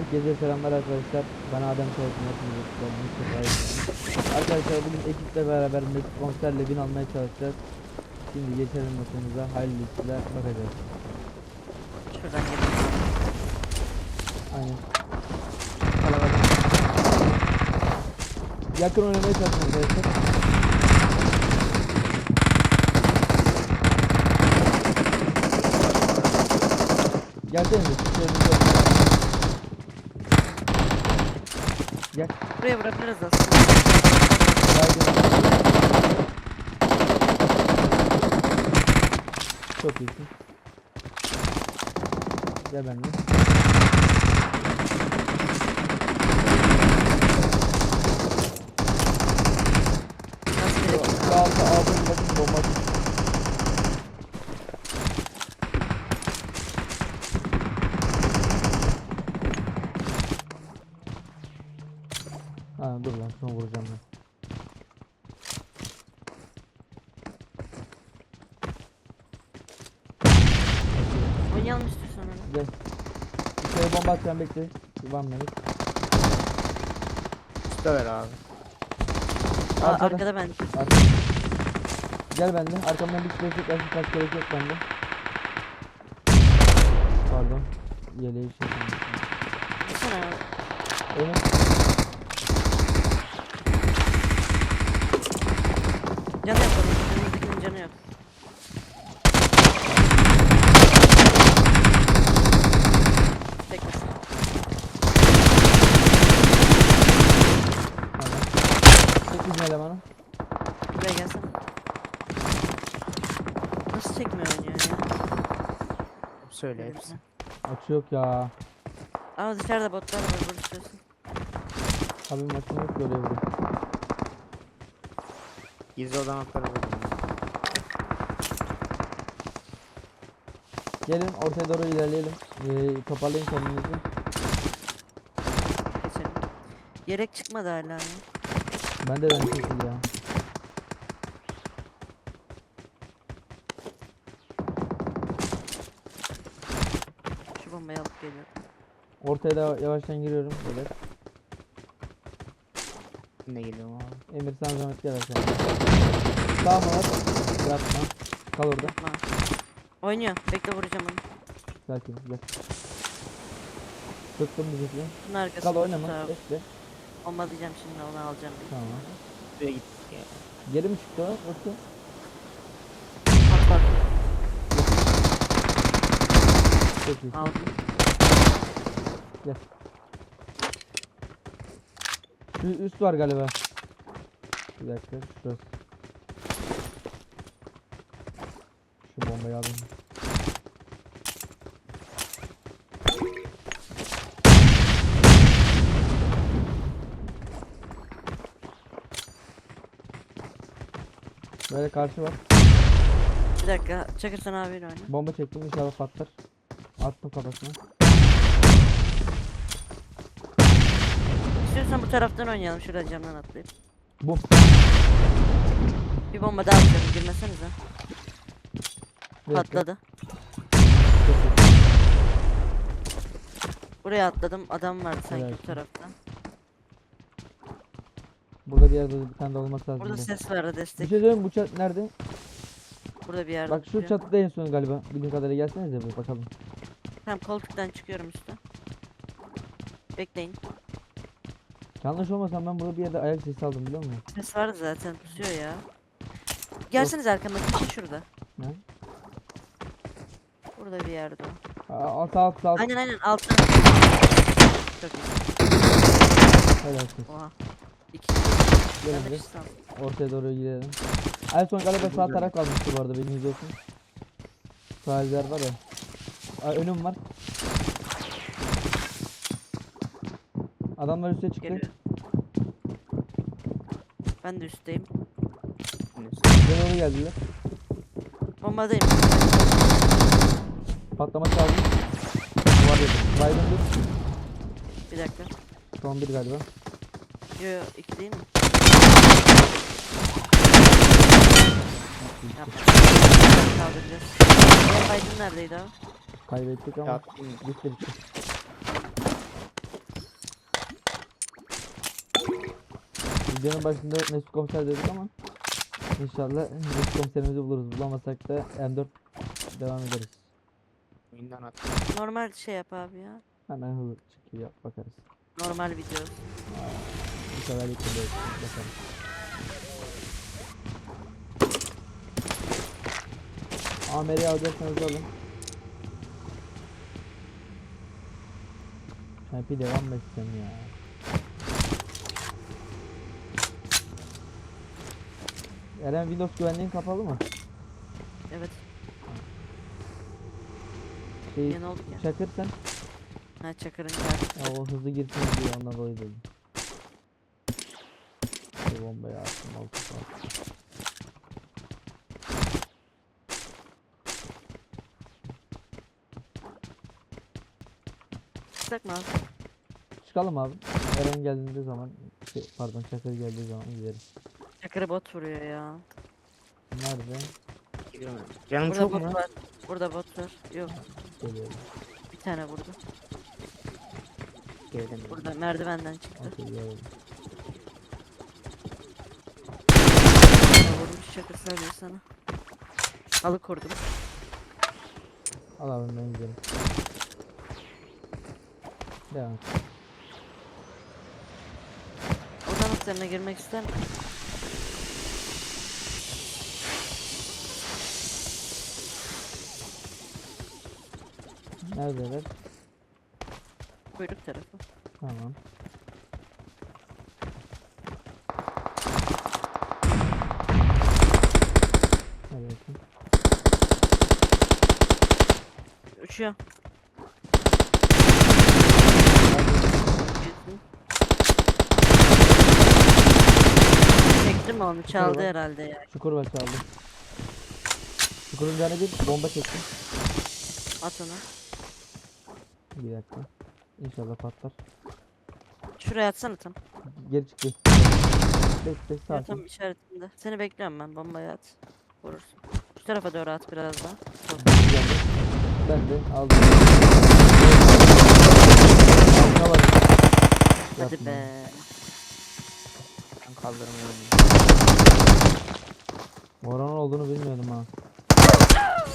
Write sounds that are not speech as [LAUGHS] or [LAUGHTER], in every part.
Herkese selamlar arkadaşlar. Ben Adem Çalışma Arkadaşlar bugün ekiple beraber Mesut Komiser'le bin almaya çalışacağız. Şimdi geçelim maçımıza. Hayırlı işler bakacağız. Şuradan gelin. Aynen. Kalabalık. Yakın oynamaya çalışın arkadaşlar. Gelsene de. şu önümüze. Gel. Buraya bırakırız aslında. Çok iyisin. Gel benimle. Nasıl gerek? Şu altta aldığım bakın bomba. Ha dur lan şunu vuracağım ben. Oynayalım istiyorsan onu. Gel. Bir kere Bir one minute. Usta ver abi. Aa, Arkada. arkada ben. Arka. Gel bende. Arkamdan bir destek versin kaç gerek yok bende. Pardon. Yeleği şey yapayım. Dursana abi. Önüm. Buraya gelsene. Nasıl çekmiyor oynuyor ya? Söyle hepsi. Açı yok ya. Aa dışarıda botlar var. Vur istiyorsun. Abi maçım yok vurayım. Gizli odanakları buldum. Gelin ortaya doğru ilerleyelim. Ee, toparlayın kendinizi. Geçelim. Yelek çıkmadı hala ya. Ben de ben şekil ya. Bombayı alıp geliyorum. Ortaya da yavaştan giriyorum. Böyle. Ne geliyorum abi? Emir sen zahmet gel sen. Sağ mı var? Yapma. Kal orada. Yapma. Oynuyor. Bekle vuracağım onu. Sakin gel. Tuttum bizimkini. Şunun arkasında. Kal oynama. tut abi. Bekle. Bomba diyeceğim şimdi onu alacağım. Tamam. Şuraya git. Ya. Geri mi çıktı o? Yoksa? Çok iyi. Aldım. Şu üst var galiba. Bir dakika şurası. Şu bombayı alayım. Böyle karşı var. Bir dakika. Çakırsan abiyle oyna. Bomba çektim inşallah patlar. Attım kafasına. İstiyorsan bu taraftan oynayalım. Şurada camdan atlayıp. Bu. Bir bomba daha atıyorum. Girmesenize. Patladı. Buraya atladım. Adam vardı sanki Evet. bu tarafta. Burada bir yerde bir tane de olması lazım. Burada bu. ses vardı Bir destek. şey söyleyeyim mi? bu çat nerede? Burada bir yerde. Bak şu duruyor. çatıda en son galiba. Bildiğim kadarıyla gelsenize bir bakalım. Tamam koltuktan çıkıyorum üstte. Bekleyin. Yanlış olmasam ben burada bir yerde ayak sesi aldım biliyor musun? Ses vardı zaten. Pusuyor ya. Gelseniz arkama. Kim şurada? Ne? Burada bir yerde o. Aa, alt alt alt. Aynen aynen alttan. Çok iyi. Helal olsun. Oha. İki. Gelin Ben de bir. Ortaya doğru gidelim. En son galiba sağ taraf kalmıştı bu arada bilginiz olsun. Sahiller var ya. Aa, önüm var. Adamlar üste çıktı. Geliyor. Ben de üstteyim. Buraya doğru geldiler. Bombadayım. Patlama çaldı. Duvar yedim. Baygın bir. Bir dakika. Son bir galiba. Yo yo iki değil mi? Kaldıracağız. Baydın neredeydi o? Kaybettik ama Ya, bitti bitti. Şey. Videonun başında Mesut Komiser dedik ama inşallah Mesut Komiserimizi buluruz. Bulamasak da M4 devam ederiz. Normal şey yap abi ya. Hemen hızlı çıkıyor bakarız. Normal video. Bu sefer yıkılıyor. Şey Bakalım. Amer'i alacaksanız alın. Champi devam etsem ya? Eren Windows güvenliğin kapalı mı? Evet. Şey, Yeni olduk ya. Çakır sen. Ha Çakır'ın karşı. Ya o hızlı girsin diye ondan dolayı dedim. Bir bombayı attım altı saat. Çıksak mı abi? Çıkalım abi. Eren geldiğinde zaman şey, pardon Çakır geldiği zaman gideriz. Çakır'ı bot vuruyor ya. Nerede? Geliyorum. Canım Burada çok bot mu? var. Burada bot var. Yok Geliyorum. bir tane vurdu. Geldim. Burada merdivenden çıktı. Okey geliyorum. Vurmuş Çakır söylüyor sana. Halı kurdum. Al abi ben gidelim. Devam. Odanın üzerine girmek ister misin? Neredeler? Kuyruk tarafı. Tamam. Bakayım. Uçuyor. Çektim mi onu? Çaldı var. herhalde ya. Çukur var çaldı. Çukurun canı bir bomba çektim. At onu. Bir dakika. İnşallah patlar. Şuraya atsana tam. Geri çıktı. Bek bek Ya sakin. tam işaretinde. Seni bekliyorum ben. Bombayı at. Vurursun. Şu tarafa doğru at biraz daha. Sol. Ben de aldım. Altına bak. Hadi Yapma. be. Kaldırmıyorum. Moran olduğunu bilmiyordum ha.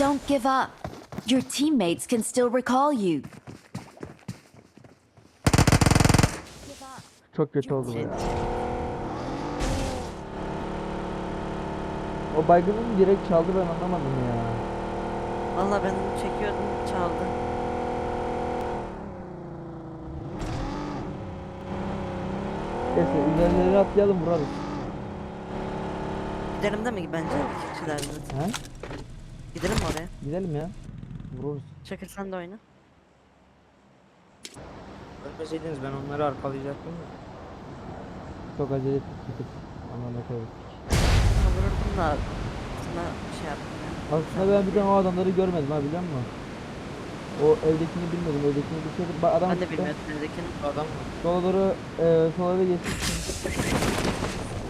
Don't give up. Your teammates can still recall you. Çok kötü oldu ya. O baygının direkt çaldı ben anlamadım ya. Valla ben onu çekiyordum. Çaldı. Neyse üzerleri atlayalım vurarız. Gidelim de mi bence? Zaten. He? Gidelim mi oraya? Gidelim ya. Vururuz. Çakır sen de oyna. Ölmeseydiniz ben onları arkalayacaktım da. Çok acele ettik gittik. Anlamda koyduk. Sana vururdum da sana şey yaptım ya. Aslında ben bir tane o adamları görmedim ha biliyor musun? O evdekini bilmedim. Evdekini bilseydim. Bak adam Ben de çıktı. bilmiyordum. Bu adam? Sola doğru e, sola doğru geçtik.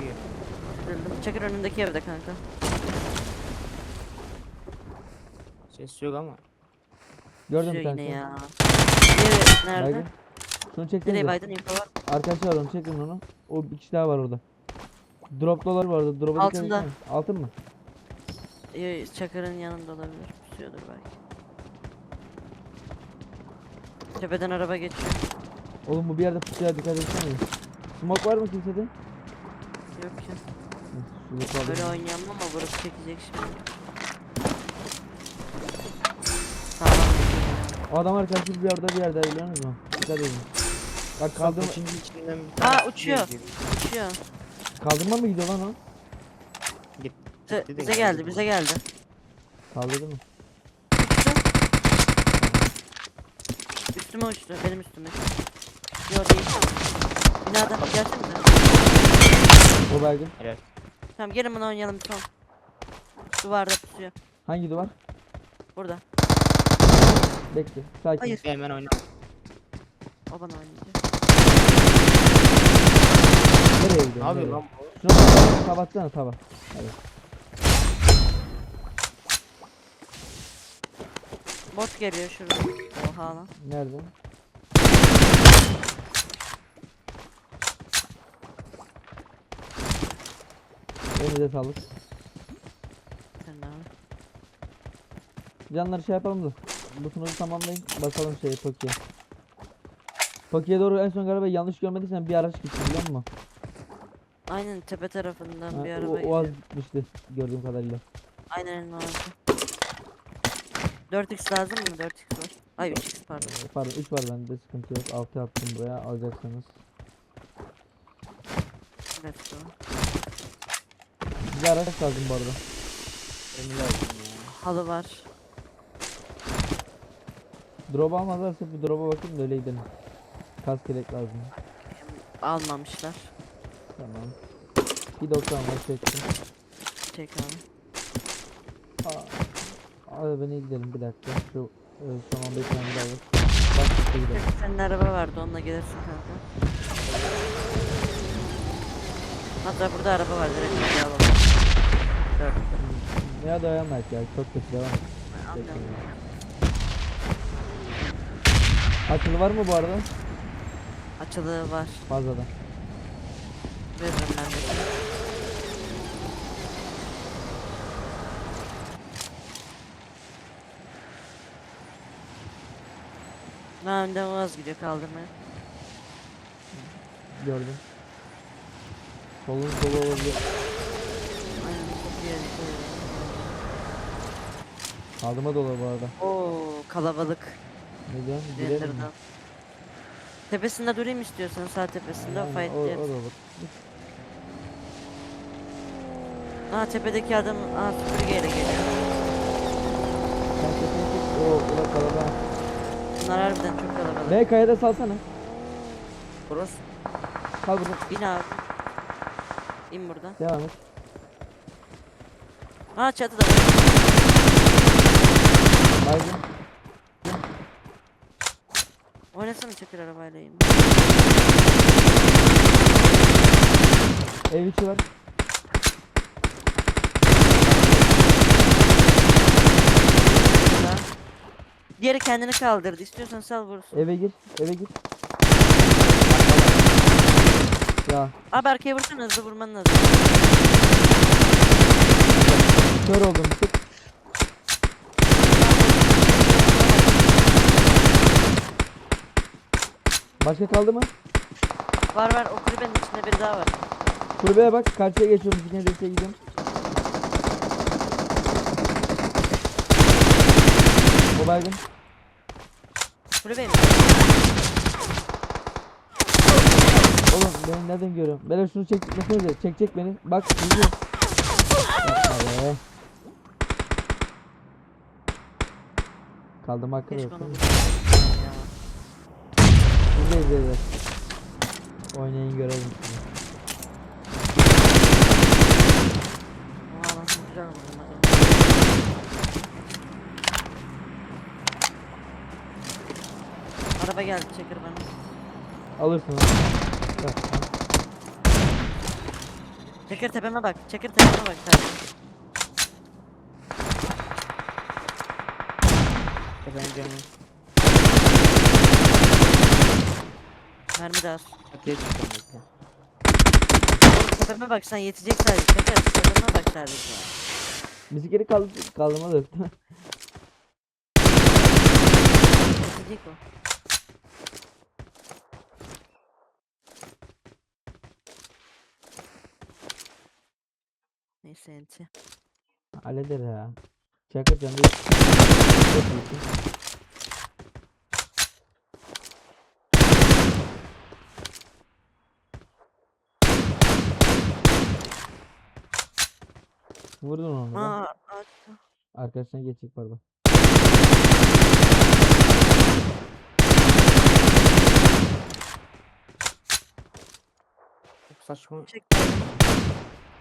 İyi. Üzüldüm. Çakır önündeki evde kanka. Ses yok ama. Gördüm Düşüyor kanka. yine ya. Diğeri nerede? Baygın. Şunu Nereye baydın info var. Arkadaşlar onu çekin onu. O bir kişi daha var orada. Drop dolar var orada. Drop'a dikkat Altında. etsene. Altın mı? Yo, Çakır'ın yanında olabilir. Pusuyordur belki. Tepeden araba geçiyor. Oğlum bu bir yerde pusuya dikkat etsene. Smoke var mı kimsede? Yok ya. Neyse, şunu Böyle oynayamam ama vurup çekecek şimdi. O adam arkadaşı bir yerde bir yerde biliyor musunuz? Dikkat edin. Bak kaldırma, İkinci içinden bir Aa, uçuyor. Uçuyor. kaldırma mı gidiyor lan o? Git. Bize, bize geldi bize geldi. Kaldırdı mı? Üstüme uçtu, benim üstüme. Yo değil. Binadan gelsenize. O baygın. Helal. Tamam gelin bunu oynayalım son. Duvarda pusuyor. Hangi duvar? Burada. Bekle. Sakin. Hayır. Hemen oyna. O bana oynayacak. Nereye Ne gidiyorsun? nereye? lan bu? Şunu kapat- kapatsana taba. Hadi. Bot geliyor şurada. Oha lan. Nerede? Elinize sağlık. Sen abi. Canları şey yapalım da. Sunucu tamamlayın. Bakalım şey Toki'ye. Toki'ye doğru en son galiba yanlış görmediysen bir araç gitti biliyor musun? Aynen tepe tarafından Ha, bir o, araba o az gidiyor. gitmişti gördüğüm kadarıyla. Aynen vardı. 4x lazım mı? 4x var. Ay 3x pardon. Ee, Pardon 3 var bende sıkıntı yok. 6 yaptım buraya alacaksanız. Let's go. Bize araç lazım bu arada. Emir lazım ya. Halı var. Drop almazlarsa bir drop'a bakayım da öyle gidelim. Kask gerek lazım. Almamışlar. Tamam. Bir 90 var çektim. Çek abi. Aa, Beni gidelim bir dakika. Şu e, son 15 tane daha var. Bak gidelim. Senin araba vardı onunla gelirsin kanka. Hatta burada araba var direkt oraya alalım. Dört. Ya dayanmak ya çok kötü devam. Anlıyorum. Açılı var mı bu arada? Açılığı var. Fazladan. Veririm ben de. Ben önden Uaz gidiyor kaldırmaya. Gördüm. Solun solu olabilir. Aynen çok iyi yere Aldıma dolu bu arada. Oo kalabalık. Ne diyorsun? Girelim mi? Render'dan. Tepesinde durayım istiyorsan sağ tepesinde Aynen, fight o, o olur. Aa tepedeki adam aa süpürgeyle geliyor. Sen sesini çık. Oo kalabalık. Bunlar harbiden çok kalabalık. B kayada salsana. Cross. Kal burada. İn abi. İn buradan. Devam et. Aa çatıda. Baygın. Oynasana çakır arabayla in. Ev içi var. Burada. Diğeri kendini kaldırdı. İstiyorsan sal vursun. Eve gir. Eve gir. Ya Abi arkaya vursana hızlı vurman lazım. kör oldum. Çık. Başka kaldı mı? Var var o kulübenin içinde biri daha var. Kulübeye bak. Karşıya geçiyorum. Yine desteğe gidiyorum. Baygın. Kulübe mi? Oğlum beni nereden görüyorum? Bela şunu çek gitmesene Çekecek beni. Bak be. Kaldım hakkı yok. onu değil mi? vursaydın ya. İzle izle izle. Oynayın görelim lan çok güzel vurdun Araba geldi çakır bana. Alırsın onu. Bak, Çakır tepeme bak. Çakır tepeme bak sadece. Efendim canım. Mermi de az. Bekle. Tepeme bak sen yetecek sadece. Çakır tepeme bak sadece. Bisikleri kaldı kaldırmadı. [LAUGHS] Yetecek o. Enti. Halleder ya. Çok iyisin. Vurdun onu. Aa, ağaçta. Arkadaşına geçecek pardon. Çok saçma. Çek.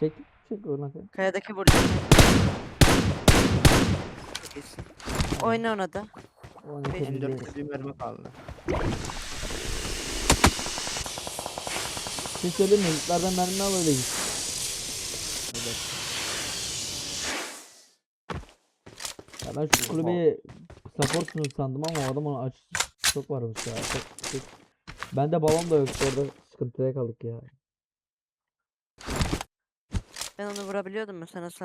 Çek. Çek oradan. Kayadaki iyisin. Oyna ona da. Değil. M4'te bir mermi kaldı. Şey söyleyeyim mi? Yukarıdan mermi al öyle git. Ya ben şu kulübeyi supportsunuz sandım ama o adam onu aç çok varmış ya. Çok, çok. Bende balon da yoktu orada sıkıntıya kaldık ya. Ben onu vurabiliyordum mu? Sana için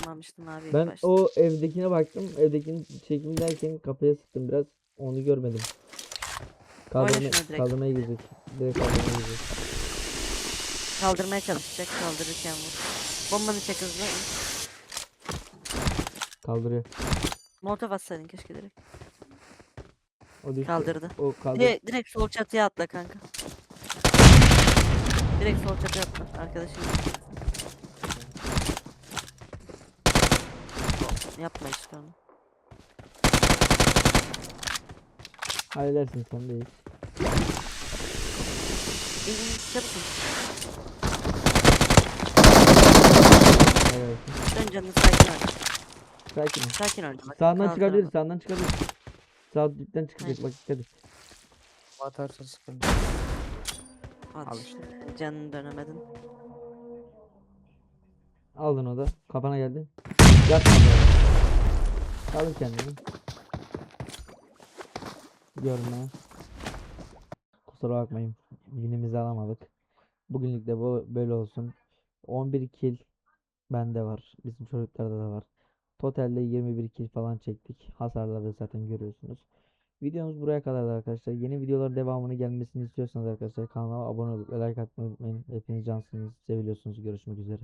vurmamıştım abi Ben başta. o evdekine baktım. Evdekinin çekimi derken kapıya sıktım biraz. Onu görmedim. Kaldırma, kaldırmaya girecek. Direkt kaldırmaya girecek. Kaldırmaya çalışacak. Kaldırırken vur. Bombanı çek hızlı. Kaldırıyor. Molotov atsaydın keşke direkt. O düştü. Kaldırdı. O kaldır. Direkt, direkt sol çatıya atla kanka. Direkt sol çatıya atla. Arkadaşım. Yapma işte onu. Halledersin sen değil. İyi iyi çabuk. Dön canını sakin ol. Sakin ol. Sakin ol. Bak, Sağdan çıkabilir, sağdan çıkabilir. Sağ dipten çıkacak bak dikkat et. Atarsa sıkıntı. Al Al işte. Canını dönemedin. Aldın o da. Kafana geldi. Yatma. Kaldır kendini. Görme. Kusura bakmayın. Winimizi alamadık. Bugünlük de bu böyle olsun. 11 kill bende var. Bizim çocuklarda da var. Totalde 21 kill falan çektik. Hasarları zaten görüyorsunuz. Videomuz buraya kadardı arkadaşlar. Yeni videoların devamını gelmesini istiyorsanız arkadaşlar kanala abone olup like atmayı unutmayın. Hepiniz cansınız. Seviyorsunuz. Görüşmek üzere.